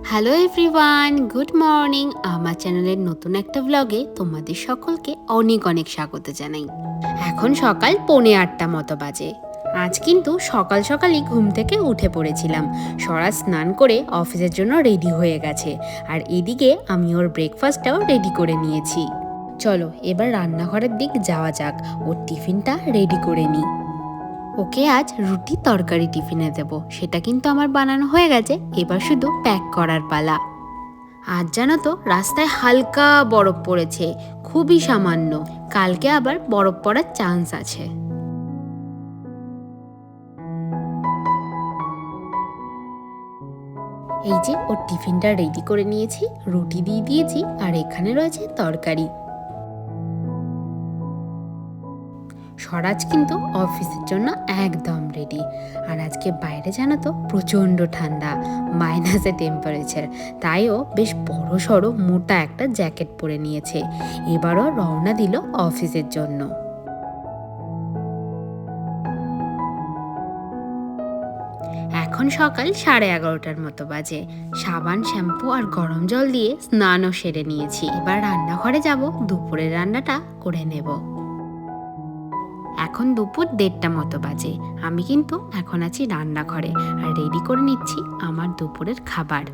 Hello everyone good morning আমার চ্যানেলের নতুন একটা ব্লগে তোমাদের সকলকে অনেক অনেক স্বাগত জানাই। এখন সকাল পৌনে আটটা মতো বাজে। আজ কিন্তু সকাল সকালই ঘুম থেকে উঠে পড়েছিলাম। সরাজ স্নান করে অফিসের জন্য রেডি হয়ে গেছে। আর এদিকে আমি ওর ব্রেকফাস্টটাও রেডি করে নিয়েছি। চলো এবার রান্নাঘরের দিক যাওয়া যাক। ওর টিফিনটা রেডি করে নিই। ওকে আজ রুটি তরকারি টিফিনে দেব। সেটা কিন্তু আমার বানানো হয়ে গেছে। এবার শুধু প্যাক করার পালা। আজ জানো তো, রাস্তায় হালকা বরফ পড়েছে। খুবই সামান্য। কালকে আবার বরফ পড়ার চান্স আছে। এই যে, ওর টিফিনটা রেডি করে নিয়েছি। রুটি দিয়ে দিয়েছি আর এখানে রয়েছে তরকারি। স্বরাজ কিন্তু অফিসের জন্য একদম রেডি আর আজকে বাইরে জানো তো, প্রচণ্ড ঠান্ডা মাইনাসে টেম্পারেচার তাইও বেশ বড় সড়ো মোটা একটা জ্যাকেট পরে নিয়েছে। এবারও রওনা দিল অফিসের জন্য। এখন সকাল সাড়ে এগারোটার মতো বাজে। সাবান, শ্যাম্পু আর গরম জল দিয়ে স্নানও সেরে নিয়েছি। এবার রান্নাঘরে যাব, দুপুরের রান্নাটা করে নেব। এখন দুপুর দেড়টা মতো বাজে। আমি কিন্তু এখন আছি রান্নাঘরে আর রেডি করে নিচ্ছি আমার দুপুরের খাবার।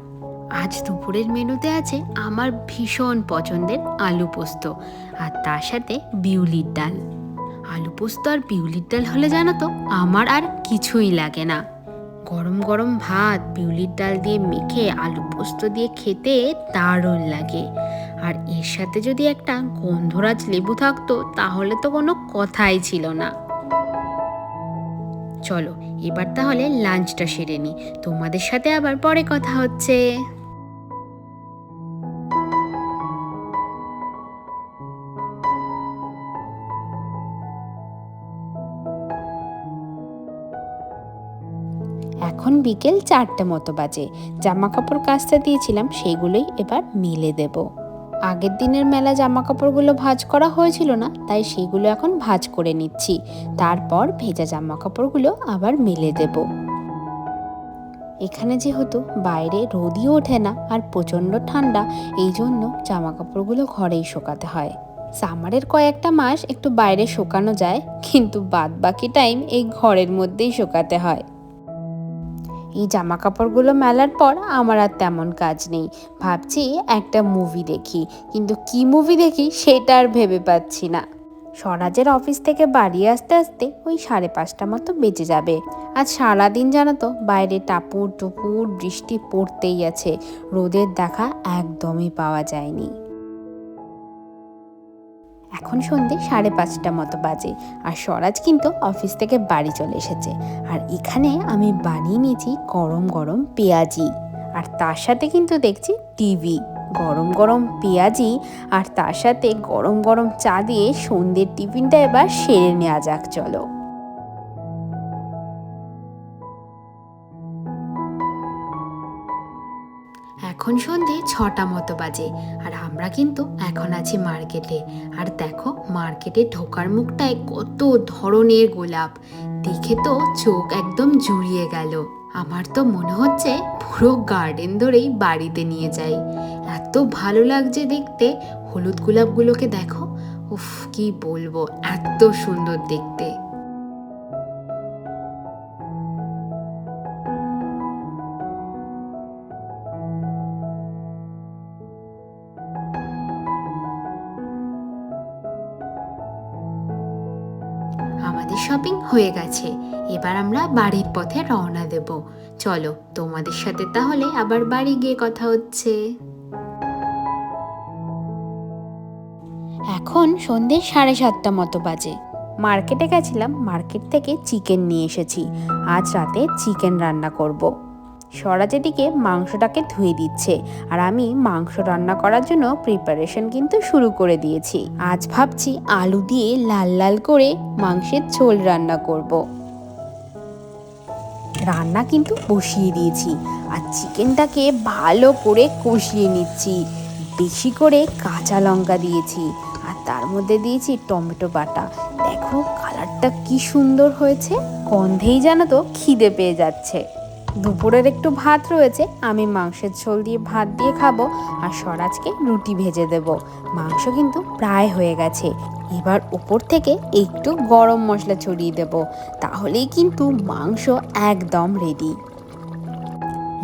আজ দুপুরের মেনুতে আছে আমার ভীষণ পছন্দের আলু পোস্ত আর তার সাথে বিউলির ডাল। আলু পোস্ত আর বিউলির ডাল হলে জানো তো আমার আর কিছুই লাগে না। গরম গরম ভাত, বিউলির ডাল দিয়ে মেখে, আলু পোস্ত দিয়ে খেতে দারুণ লাগে। আর এর সাথে যদি একটা গন্ধরাজ লেবু থাকতো, তাহলে তো কোনো কথাই ছিল না। চলো, এবার তাহলে লাঞ্চটা সেরে নি। তোমাদের সাথে আবার পরে কথা হচ্ছে। এখন বিকেল চারটে মতো বাজে। জামা কাপড় কাচতে দিয়েছিলাম, সেগুলোই এবার মিলে দেব। আগের দিনের মেলা জামা কাপড়গুলো ভাঁজ করা হয়েছিল না, তাই সেগুলো এখন ভাঁজ করে নিচ্ছি। তারপর ভেজা জামা কাপড়গুলো আবার মেলে দেব। এখানে যেহেতু বাইরে রোদই ওঠে না আর প্রচণ্ড ঠান্ডা, এই জন্য জামা কাপড়গুলো ঘরেই শোকাতে হয়। সামারের কয়েকটা মাস একটু বাইরে শুকানো যায়, কিন্তু বাদ বাকি টাইম এই ঘরের মধ্যেই শোকাতে হয়। এই জামা কাপড়গুলো মেলার পর আমার আর তেমন কাজ নেই। ভাবছি একটা মুভি দেখি। কিন্তু কি মুভি দেখি সেটা আর ভেবে পাচ্ছি না। স্বরাজের অফিস থেকে বাড়ি আসতে আসতে ওই সাড়ে পাঁচটা মতো বেজে যাবে। আজ সারাদিন জানো তো বাইরে টাপুর টুপুর বৃষ্টি পড়তেই আছে। রোদের দেখা একদমই পাওয়া যায়নি। এখন সন্ধে সাড়ে পাঁচটা মতো বাজে আর স্বরাজ কিন্তু অফিস থেকে বাড়ি চলে এসেছে। আর এখানে আমি বানিয়ে নিয়েছি গরম গরম পেঁয়াজি। আর তার সাথে কিন্তু দেখছি টিভি। গরম গরম পেঁয়াজি আর তার সাথে গরম গরম চা দিয়ে সন্ধ্যের টিফিনটা এবার সেরে নেওয়া যাক, চলো। এখন সন্ধে ছটা মতো বাজে, আর আমরা কিন্তু এখন আছি মার্কেটে। আর দেখো, মার্কেটে ঢোকার মুখটায় কত ধরনের গোলাপ। দেখে তো চোখ একদম জুড়িয়ে গেল। আমার তো মনে হচ্ছে পুরো গার্ডেন ধরেই বাড়িতে নিয়ে যাই। এত ভালো লাগছে দেখতে। হলুদ গোলাপগুলোকে দেখো। উফ, কি বলব, এত সুন্দর দেখতে। আমাদের শপিং হয়ে গেছে। এবার আমরা বাড়ির পথে রওনা দেব। চলো, তোমাদের সাথে তাহলে আবার বাড়ি গিয়ে কথা হচ্ছে। এখন সন্ধ্যে সাড়ে সাতটা মতো বাজে। মার্কেটে গেছিলাম, মার্কেট থেকে চিকেন নিয়ে এসেছি। আজ রাতে চিকেন রান্না করব। স্বরাজ এদিকে মাংসটাকে ধুয়ে দিচ্ছে। আর আমি মাংস রান্না করার জন্য প্রিপারেশন কিন্তু শুরু করে দিয়েছি। আজ ভাবছি আলু দিয়ে লাল লাল করে মাংসের ঝোল রান্না করব। রান্না কিন্তু বসিয়ে দিয়েছি আর চিকেনটাকে ভালো করে কষিয়ে নিচ্ছি। বেশি করে কাঁচা লঙ্কা দিয়েছি আর তার মধ্যে দিয়েছি টমেটো বাটা। দেখো কালারটা কি সুন্দর হয়েছে। গন্ধেই জানো তো খিদে পেয়ে যাচ্ছে। দুপুরের একটু ভাত রয়েছে, আমি মাংসের ঝোল দিয়ে ভাত দিয়ে খাব আর স্বরাজকে রুটি ভেজে দেব। মাংস কিন্তু প্রায় হয়ে গেছে। এবার উপর থেকে একটু গরম মশলা ছড়িয়ে দেব, তাহলেই কিন্তু মাংস একদম রেডি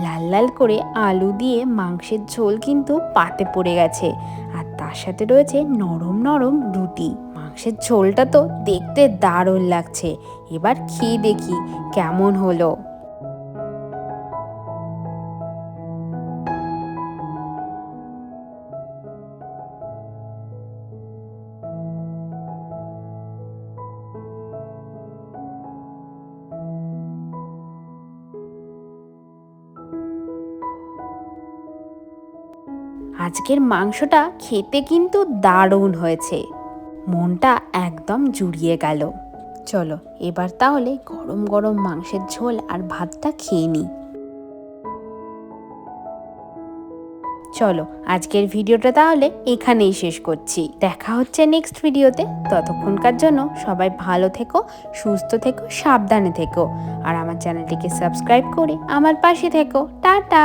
লাল লাল করে আলু দিয়ে মাংসের ঝোল কিন্তু পাতে পড়ে গেছে, আর তার সাথে রয়েছে নরম নরম রুটি। মাংসের ঝোলটা তো দেখতে দারুণ লাগছে। এবার খেয়ে দেখি কেমন হলো। আজকের মাংসটা খেতে কিন্তু দারুণ হয়েছে। মনটা একদম জুড়িয়ে গেল। চলো, এবার তাহলে গরম গরম মাংসের ঝোল আর ভাতটা খেয়ে নিই। চলো, আজকের ভিডিওটা তাহলে এখানেই শেষ করছি। দেখা হচ্ছে নেক্সট ভিডিওতে। ততক্ষণকার জন্য সবাই ভালো থেকো, সুস্থ থেকো, সাবধানে থেকো। আর আমার চ্যানেলটিকে সাবস্ক্রাইব করে আমার পাশে থেকো। টাটা!